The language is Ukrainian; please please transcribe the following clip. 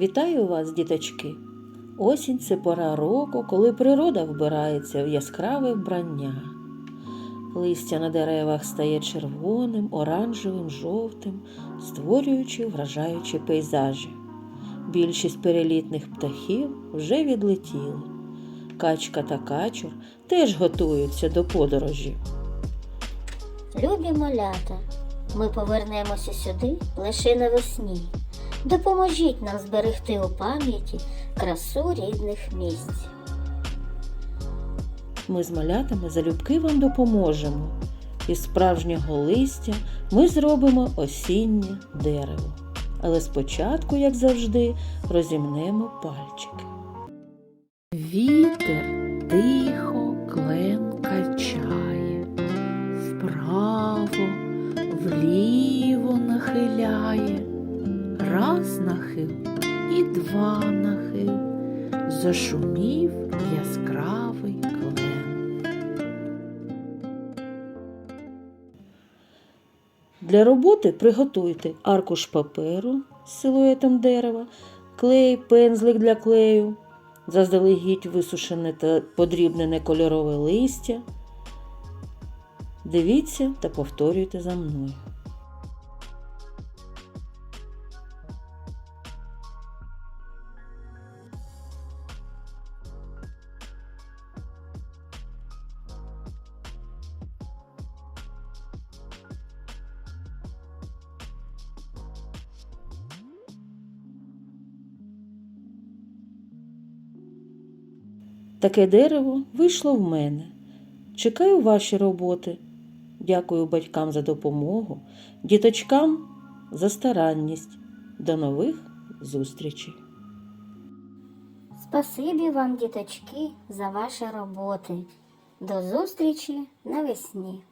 Вітаю вас, діточки! Осінь це пора року, коли природа вбирається в яскраве вбрання. Листя на деревах стає червоним, оранжевим, жовтим, створюючи вражаючі пейзажі. Більшість перелітних птахів вже відлетіли. Качка та качур теж готуються до подорожі. Любі малята, ми повернемося сюди лише навесні. Допоможіть нам зберегти у пам'яті красу рідних місць. Ми з малятами залюбки вам допоможемо. Із справжнього листя ми зробимо осіннє дерево. Але спочатку, як завжди, розімнемо пальчики. Вітер тихо клен качає, вправо, вліво нахиляє, раз нахил і два нахил, зашумів яскравий клен. Для роботи приготуйте аркуш паперу з силуетом дерева, клей, пензлик для клею, заздалегідь висушене та подрібнене кольорове листя. Дивіться та повторюйте за мною. Таке дерево вийшло в мене. Чекаю ваші роботи. Дякую батькам за допомогу, діточкам за старанність. До нових зустрічей! Спасибі вам, діточки, за ваші роботи. До зустрічі навесні.